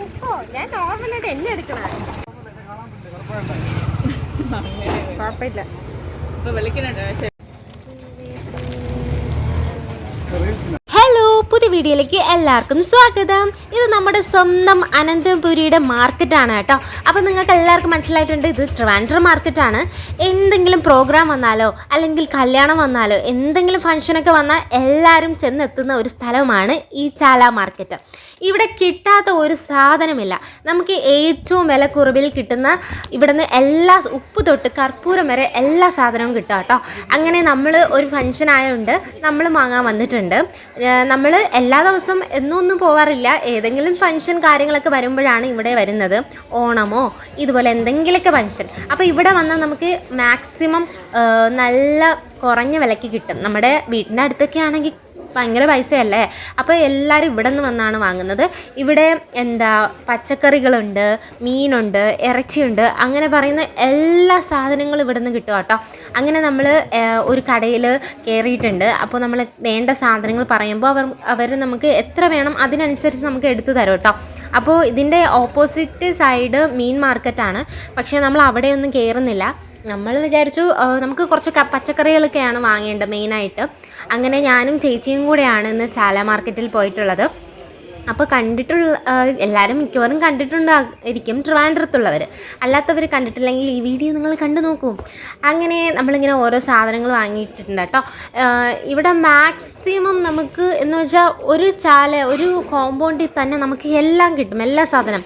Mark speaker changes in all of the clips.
Speaker 1: ഉപ്പോ? ഞാൻ കുഴപ്പമില്ല.
Speaker 2: ഇപ്പൊ വിളിക്കുന്നുണ്ട് പക്ഷെ
Speaker 3: വീഡിയോയിലേക്ക് എല്ലാവർക്കും സ്വാഗതം. ഇത് നമ്മുടെ സ്വന്തം അനന്തപുരിയുടെ മാർക്കറ്റാണ് കേട്ടോ. അപ്പോൾ നിങ്ങൾക്ക് എല്ലാവർക്കും മനസ്സിലായിട്ടുണ്ട് ഇത് ട്രിവാൻഡ്രം മാർക്കറ്റാണ് എന്തെങ്കിലും പ്രോഗ്രാം വന്നാലോ അല്ലെങ്കിൽ കല്യാണം വന്നാലോ എന്തെങ്കിലും ഫംഗ്ഷനൊക്കെ വന്നാൽ എല്ലാവരും ചെന്നെത്തുന്ന ഒരു സ്ഥലമാണ് ഈ ചാല മാർക്കറ്റ് ഇവിടെ കിട്ടാത്ത ഒരു സാധനമില്ല. നമുക്ക് ഏറ്റവും വില കുറവിൽ കിട്ടുന്ന ഇവിടുന്ന് എല്ലാ ഉപ്പ് തൊട്ട് കർപ്പൂരം വരെ എല്ലാ സാധനവും കിട്ടും കേട്ടോ. അങ്ങനെ നമ്മൾ ഒരു ഫംഗ്ഷൻ ആയതുകൊണ്ട് നമ്മൾ വാങ്ങാൻ വന്നിട്ടുണ്ട്. നമ്മൾ എല്ലാ ദിവസവും എന്നും ഒന്നും പോവാറില്ല. ഏതെങ്കിലും ഫംഗ്ഷൻ കാര്യങ്ങളൊക്കെ വരുമ്പോഴാണ് ഇവിടെ വരുന്നത്. ഓണമോ ഇതുപോലെ എന്തെങ്കിലുമൊക്കെ ഫംഗ്ഷൻ അപ്പോൾ ഇവിടെ വന്നാൽ നമുക്ക് മാക്സിമം നല്ല കുറഞ്ഞ വിലയ്ക്ക് കിട്ടും. നമ്മുടെ വീടിന്റെ അടുത്തൊക്കെ ആണെങ്കിൽ ഭയങ്കര പൈസയല്ലേ? അപ്പോൾ എല്ലാവരും ഇവിടെ നിന്ന് വന്നാണ് വാങ്ങുന്നത്. ഇവിടെ എന്താ പച്ചക്കറികളുണ്ട് മീനുണ്ട് ഇറച്ചിയുണ്ട് അങ്ങനെ പറയുന്ന എല്ലാ സാധനങ്ങളും ഇവിടെ നിന്ന് കിട്ടും കേട്ടോ. അങ്ങനെ നമ്മൾ ഒരു കടയിൽ കയറിയിട്ടുണ്ട് അപ്പോൾ നമ്മൾ വേണ്ട സാധനങ്ങൾ പറയുമ്പോൾ അവർ അവർ നമുക്ക് എത്ര വേണം അതിനനുസരിച്ച് നമുക്ക് എടുത്തു തരും കേട്ടോ. അപ്പോൾ ഇതിന്റെ ഓപ്പോസിറ്റ് സൈഡ് മീൻ മാർക്കറ്റാണ്. പക്ഷേ നമ്മൾ അവിടെയൊന്നും കയറുന്നില്ല നമ്മൾ വിചാരിച്ചു നമുക്ക് കുറച്ച് പച്ചക്കറികളൊക്കെയാണ് വാങ്ങേണ്ടത് മെയിനായിട്ട്. അങ്ങനെ ഞാനും ചേച്ചിയും കൂടെയാണ് ഇന്ന് ചാല മാർക്കറ്റിൽ പോയിട്ടുള്ളത്. അപ്പോൾ കണ്ടിട്ടുള്ള എല്ലാവരും മിക്കവാറും കണ്ടിട്ടുണ്ടായിരിക്കും ട്രിവാൻഡ്രത്തുള്ളവർ അല്ലാത്തവർ കണ്ടിട്ടില്ലെങ്കിൽ ഈ വീഡിയോ നിങ്ങൾ കണ്ടു നോക്കൂ. അങ്ങനെ നമ്മളിങ്ങനെ ഓരോ സാധനങ്ങൾ വാങ്ങിയിട്ടുണ്ട് കേട്ടോ. ഇവിടെ മാക്സിമം നമുക്ക് എന്ന് വെച്ചാൽ ഒരു ചാല ഒരു കോമ്പൗണ്ടിൽ തന്നെ നമുക്ക് എല്ലാം കിട്ടും എല്ലാ സാധനം.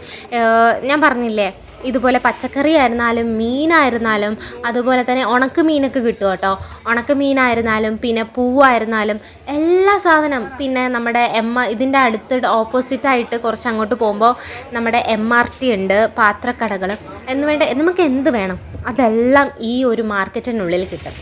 Speaker 3: ഞാൻ പറഞ്ഞില്ലേ? ഇതുപോലെ പച്ചക്കറി ആയിരുന്നാലും മീനായിരുന്നാലും അതുപോലെ തന്നെ ഉണക്ക മീനൊക്കെ കിട്ടും കേട്ടോ. ഉണക്ക മീനായിരുന്നാലും പിന്നെ പൂവായിരുന്നാലും എല്ലാ സാധനം പിന്നെ നമ്മുടെ എം ഇതിന്റെ അടുത്ത് ഓപ്പോസിറ്റായിട്ട് കുറച്ച് അങ്ങോട്ട് പോകുമ്പോൾ നമ്മുടെ എം ആർ ടി ഉണ്ട് പാത്രക്കടകൾ എന്ന് വേണ്ട നമുക്ക് എന്ത് വേണം? അതെല്ലാം ഈ ഒരു മാർക്കറ്റിനുള്ളിൽ കിട്ടും.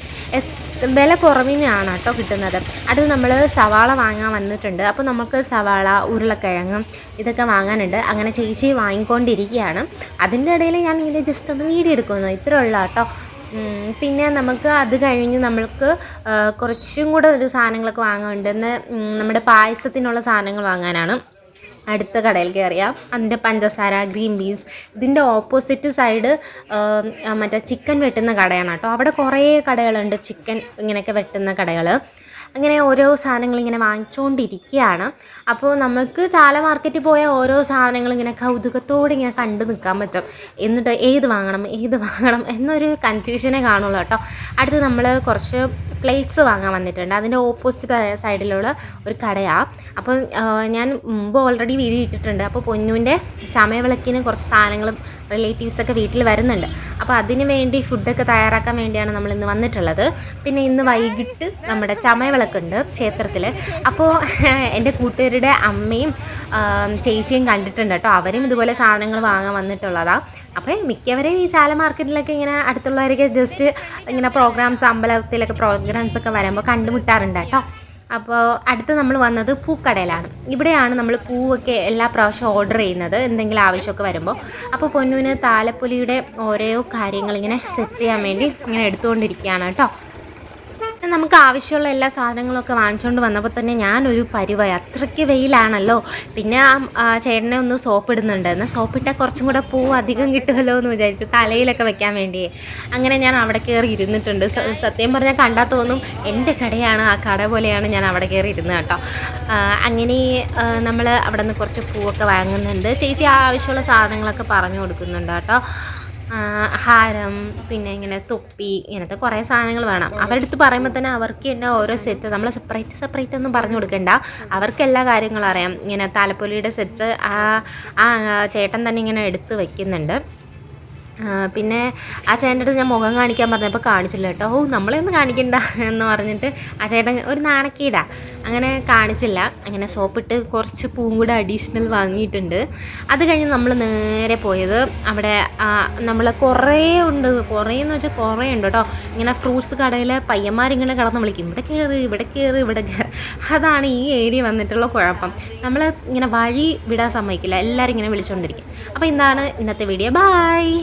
Speaker 3: വില കുറവിനാണ് കേട്ടോ കിട്ടുന്നത്. അടുത്ത് നമ്മൾ സവാള വാങ്ങാൻ വന്നിട്ടുണ്ട്. അപ്പോൾ നമുക്ക് സവാള ഉരുളക്കിഴങ്ങ് ഇതൊക്കെ വാങ്ങാനുണ്ട്. അങ്ങനെ ചേച്ചി വാങ്ങിക്കൊണ്ടിരിക്കുകയാണ്. അതിന്റെ ഇടയിൽ ഞാൻ ഇങ്ങനെ ജസ്റ്റ് ഒന്ന് വീഡിയോ എടുക്കുന്നു. ഇത്രേ ഉള്ളൂ കേട്ടോ. പിന്നെ നമുക്ക് അത് കഴിഞ്ഞ് നമ്മൾക്ക് കുറച്ചും കൂടെ ഒരു സാധനങ്ങളൊക്കെ വാങ്ങാനുണ്ട്. നമ്മുടെ പായസത്തിനുള്ള സാധനങ്ങൾ വാങ്ങാനാണ്. അടുത്ത കടയിൽ കയറിയാൽ അതിന്റെ പഞ്ചസാര ഗ്രീൻ പീസ് ഇതിന്റെ ഓപ്പോസിറ്റ് സൈഡ് മറ്റേ ചിക്കൻ വെട്ടുന്ന കടയാണ് കേട്ടോ. അവിടെ കുറേ കടകളുണ്ട് ചിക്കൻ ഇങ്ങനെയൊക്കെ വെട്ടുന്ന കടകൾ അങ്ങനെ ഓരോ സാധനങ്ങൾ ഇങ്ങനെ വാങ്ങിച്ചുകൊണ്ടിരിക്കുകയാണ് അപ്പോൾ നമുക്ക് ചാല മാർക്കറ്റിൽ പോയ ഓരോ സാധനങ്ങൾ ഇങ്ങനെ കൗതുകത്തോടെ ഇങ്ങനെ കണ്ടു നിൽക്കാൻ പറ്റും. എന്നിട്ട് ഏത് വാങ്ങണം ഏത് വാങ്ങണം എന്നൊരു കൺഫ്യൂഷനെ കാണുള്ളൂ കേട്ടോ. അടുത്ത് നമ്മൾ കുറച്ച് പ്ലേറ്റ്സ് വാങ്ങാൻ വന്നിട്ടുണ്ട്. അതിന്റെ ഓപ്പോസിറ്റ് സൈഡിലുള്ള ഒരു കടയാണ് അപ്പോൾ ഞാൻ മുമ്പ് ഓൾറെഡി വീഡിയോ ഇട്ടിട്ടുണ്ട്. അപ്പോൾ പൊന്നുവിന്റെ ചമയവിളക്കിന് കുറച്ച് സാധനങ്ങളും റിലേറ്റീവ്സൊക്കെ വീട്ടിൽ വരുന്നുണ്ട്. അപ്പോൾ അതിന് വേണ്ടി ഫുഡൊക്കെ തയ്യാറാക്കാൻ വേണ്ടിയാണ് നമ്മൾ ഇന്ന് വന്നിട്ടുള്ളത്. പിന്നെ ഇന്ന് വൈകിട്ട് നമ്മുടെ ചമയവിളക്കുണ്ട് ക്ഷേത്രത്തിൽ അപ്പോൾ എന്റെ കൂട്ടുകാരുടെ അമ്മയും ചേച്ചിയും കണ്ടിട്ടുണ്ട് കേട്ടോ. അവരും ഇതുപോലെ സാധനങ്ങൾ വാങ്ങാൻ വന്നിട്ടുള്ളതാണ് അപ്പോൾ മിക്കവരെയും ഈ ചാല മാർക്കറ്റിലൊക്കെ ഇങ്ങനെ അടുത്തുള്ളവരൊക്കെ ജസ്റ്റ് ഇങ്ങനെ പ്രോഗ്രാംസ് അമ്പലത്തിലൊക്കെ പ്രോഗ്രാംസ് ഒക്കെ വരുമ്പോൾ കണ്ടുമുട്ടാറുണ്ട് കേട്ടോ. അപ്പോൾ അടുത്ത് നമ്മൾ വന്നത് പൂക്കടയിലാണ്. ഇവിടെയാണ് നമ്മൾ പൂവൊക്കെ എല്ലാ പ്രാവശ്യം ഓർഡർ ചെയ്യുന്നത് എന്തെങ്കിലും ആവശ്യമൊക്കെ വരുമ്പോൾ അപ്പോൾ പൊന്നുവിന് താലപ്പൊലിയുടെ ഓരോ കാര്യങ്ങൾ ഇങ്ങനെ സെറ്റ് ചെയ്യാൻ വേണ്ടി ഇങ്ങനെ എടുത്തുകൊണ്ടിരിക്കുകയാണ് കേട്ടോ. നമുക്ക് ആവശ്യമുള്ള എല്ലാ സാധനങ്ങളൊക്കെ വാങ്ങിച്ചുകൊണ്ട് വന്നപ്പോൾ തന്നെ ഞാനൊരു പരിവായി. അത്രയ്ക്ക് വെയിലാണല്ലോ. പിന്നെ ആ ചേട്ടനെ ഒന്ന് സോപ്പ് എന്നാൽ സോപ്പിട്ടാൽ കുറച്ചും കൂടെ പൂ അധികം കിട്ടുമല്ലോ എന്ന് വിചാരിച്ച് തലയിലൊക്കെ വെക്കാൻ വേണ്ടി അങ്ങനെ ഞാൻ അവിടെ കയറി ഇരുന്നിട്ടുണ്ട്. സത്യം പറഞ്ഞാൽ കണ്ടാൽ തോന്നും എന്റെ കടയാണ് ആ കട പോലെയാണ് ഞാൻ അവിടെ കയറി ഇരുന്നത് കേട്ടോ. അങ്ങനെ നമ്മൾ അവിടെ നിന്ന് കുറച്ച് പൂവൊക്കെ വാങ്ങുന്നുണ്ട്. ചേച്ചി ആവശ്യമുള്ള സാധനങ്ങളൊക്കെ പറഞ്ഞു കൊടുക്കുന്നുണ്ട് കേട്ടോ. ഹാരം പിന്നെ ഇങ്ങനെ തൊപ്പി ഇങ്ങനത്തെ കുറേ സാധനങ്ങൾ വേണം. അവരുടെ അടുത്ത് പറയുമ്പോൾ തന്നെ അവർക്ക് തന്നെ ഓരോ സെറ്റ് നമ്മൾ സെപ്പറേറ്റ് സെപ്പറേറ്റ് ഒന്നും പറഞ്ഞു കൊടുക്കണ്ട. അവർക്ക് എല്ലാ കാര്യങ്ങളും അറിയാം. ഇങ്ങനെ താലപ്പൊലിയുടെ സെറ്റ് ആ ചേട്ടൻ തന്നെ ഇങ്ങനെ എടുത്ത് വെക്കുന്നുണ്ട്. ആ, പിന്നെ ആ ചേട്ടന്റെ അടുത്ത് ഞാൻ മുഖം കാണിക്കാൻ പറഞ്ഞപ്പോൾ കാണിച്ചില്ല കേട്ടോ. ഓ നമ്മളെ ഒന്ന് കാണിക്കണ്ട എന്ന് പറഞ്ഞിട്ട് ആ ചേട്ടൻ ഒരു നാണക്കീടാ. അങ്ങനെ കാണിച്ചില്ല. അങ്ങനെ സോപ്പിട്ട് കുറച്ച് പൂവും കൂടെ അഡീഷണൽ വാങ്ങിയിട്ടുണ്ട്. അത് കഴിഞ്ഞ് നമ്മൾ നേരെ പോയത് അവിടെ നമ്മൾ കുറേ ഉണ്ട്. കുറേ എന്ന് വെച്ചാൽ കുറേ ഉണ്ട് കേട്ടോ. ഇങ്ങനെ ഫ്രൂട്ട്സ് കടയിൽ പയ്യന്മാരിങ്ങനെ കടന്ന് വിളിക്കും. ഇവിടെ കയറി ഇവിടെ കയറി ഇവിടെ കയറി. അതാണ് ഈ ഏരിയ വന്നിട്ടുള്ള കുഴപ്പം. നമ്മൾ ഇങ്ങനെ വഴി വിടാൻ സമ്മതിക്കില്ല. എല്ലാവരും ഇങ്ങനെ വിളിച്ചുകൊണ്ടിരിക്കും. അപ്പോൾ ഇന്നാണ് ഇന്നത്തെ വീഡിയോ ബായ്